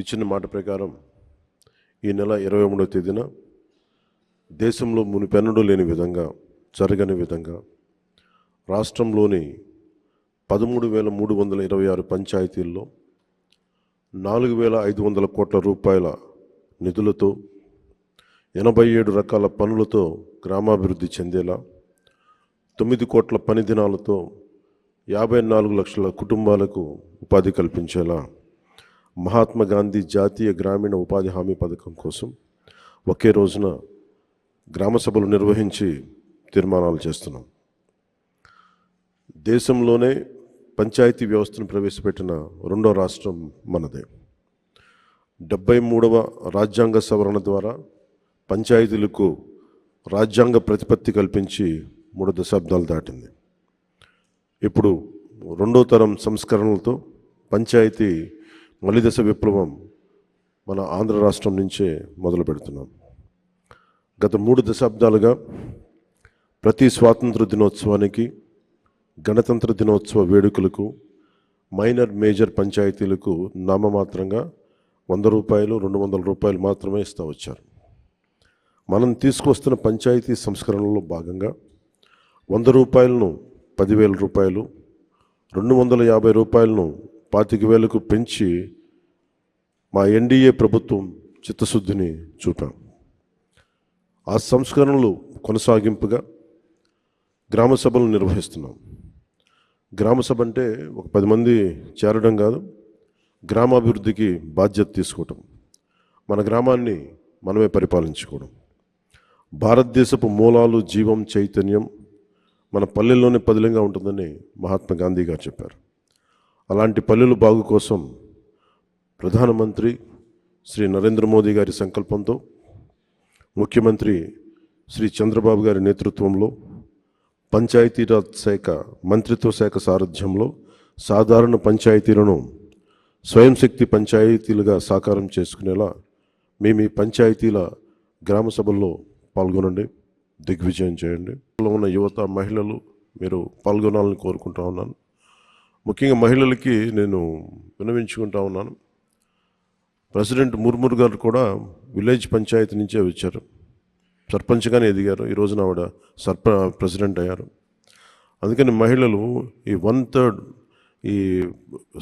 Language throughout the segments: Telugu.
ఇచ్చిన మాట ప్రకారం ఈ నెల ఇరవై మూడవ తేదీన దేశంలో మునిపెన్నడూ లేని విధంగా జరగని విధంగా రాష్ట్రంలోని పదమూడు వేల మూడు వందల ఇరవై ఆరు పంచాయతీల్లో నాలుగు వేల ఐదు వందల కోట్ల రూపాయల నిధులతో ఎనభై ఏడు రకాల పనులతో గ్రామాభివృద్ధి చెందేలా తొమ్మిది కోట్ల పని దినాలతో యాభై నాలుగు లక్షల కుటుంబాలకు ఉపాధి కల్పించేలా మహాత్మా గాంధీ జాతీయ గ్రామీణ ఉపాధి హామీ పథకం కోసం ఒకే రోజున గ్రామ సభలు నిర్వహించి తీర్మానాలు చేస్తున్నాం. దేశంలోనే పంచాయతీ వ్యవస్థను ప్రవేశపెట్టిన రెండో రాష్ట్రం మనదే. డెబ్బై మూడవ రాజ్యాంగ సవరణ ద్వారా పంచాయతీలకు రాజ్యాంగ ప్రతిపత్తి కల్పించి మూడు దశాబ్దాలు దాటింది. ఇప్పుడు రెండో తరం సంస్కరణలతో పంచాయతీ మలిదశ విప్లవం మన ఆంధ్ర రాష్ట్రం నుంచే మొదలు పెడుతున్నాం. గత మూడు దశాబ్దాలుగా ప్రతి స్వాతంత్ర దినోత్సవానికి గణతంత్ర దినోత్సవ వేడుకలకు మైనర్ మేజర్ పంచాయతీలకు నామమాత్రంగా వంద రూపాయలు రెండు వందల రూపాయలు మాత్రమే ఇస్తూ వచ్చారు. మనం తీసుకొస్తున్న పంచాయతీ సంస్కరణలో భాగంగా వంద రూపాయలను పదివేల రూపాయలు రెండు వందల యాభై రూపాయలను పాతిక వేలకు పెంచి మా ఎన్డీఏ ప్రభుత్వం చిత్తశుద్ధిని చూపాం. ఆ సంస్కరణలు కొనసాగింపుగా గ్రామ సభలు నిర్వహిస్తున్నాం. గ్రామ సభ అంటే ఒక పది మంది చేరడం కాదు గ్రామాభివృద్ధికి బాధ్యత తీసుకోవటం మన గ్రామాన్ని మనమే పరిపాలించుకోవడం. భారతదేశపు మూలాలు జీవం చైతన్యం మన పల్లెల్లోనే పదిలంగా ఉంటుందని మహాత్మా గాంధీ గారు చెప్పారు. అలాంటి పల్లెలు బాగు కోసం ప్రధానమంత్రి శ్రీ నరేంద్ర మోదీ గారి సంకల్పంతో ముఖ్యమంత్రి శ్రీ చంద్రబాబు గారి నేతృత్వంలో పంచాయతీరాజ్ శాఖ మంత్రిత్వ శాఖ సారథ్యంలో సాధారణ పంచాయతీలను స్వయం శక్తి పంచాయతీలుగా సాకారం చేసుకునేలా మేము మీ పంచాయతీల గ్రామ సభల్లో పాల్గొనండి దిగ్విజయం చేయండి. ఉన్న యువత మహిళలు మీరు పాల్గొనాలని కోరుకుంటా ఉన్నాను. ముఖ్యంగా మహిళలకి నేను వినవించుకుంటా ఉన్నాను. ప్రెసిడెంట్ ముర్ముర్ గారు కూడా విలేజ్ పంచాయతీ నుంచే వచ్చారు. సర్పంచ్గానే ఎదిగారు. ఈ రోజున ఆవిడ సర్ప ప్రెసిడెంట్ అయ్యారు. అందుకని మహిళలు ఈ వన్ థర్డ్ ఈ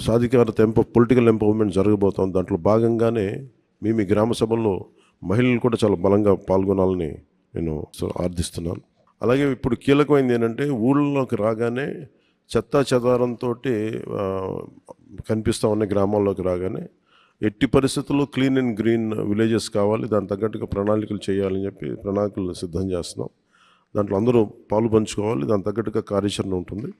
సాధికారత ఎంప పొలిటికల్ ఎంపవర్మెంట్ జరగబోతోంది. దాంట్లో భాగంగానే మేము ఈ గ్రామ సభల్లో మహిళలు కూడా చాలా బలంగా పాల్గొనాలని నేను సో- ఆర్థిస్తున్నాను. అలాగే ఇప్పుడు కీలకమైంది ఏంటంటే ఊళ్ళలోకి రాగానే చెత్తా చెదారంతో కనిపిస్తూ ఉన్న గ్రామాల్లోకి రాగానే ఎట్టి పరిస్థితుల్లో క్లీన్ అండ్ గ్రీన్ విలేజెస్ కావాలి దాని తగ్గట్టుగా ప్రణాళికలు చేయాలని చెప్పి ప్రణాళికలు సిద్ధం చేస్తున్నాం. దాంట్లో అందరూ పాలు పంచుకోవాలి దాని తగ్గట్టుగా కార్యాచరణ ఉంటుంది.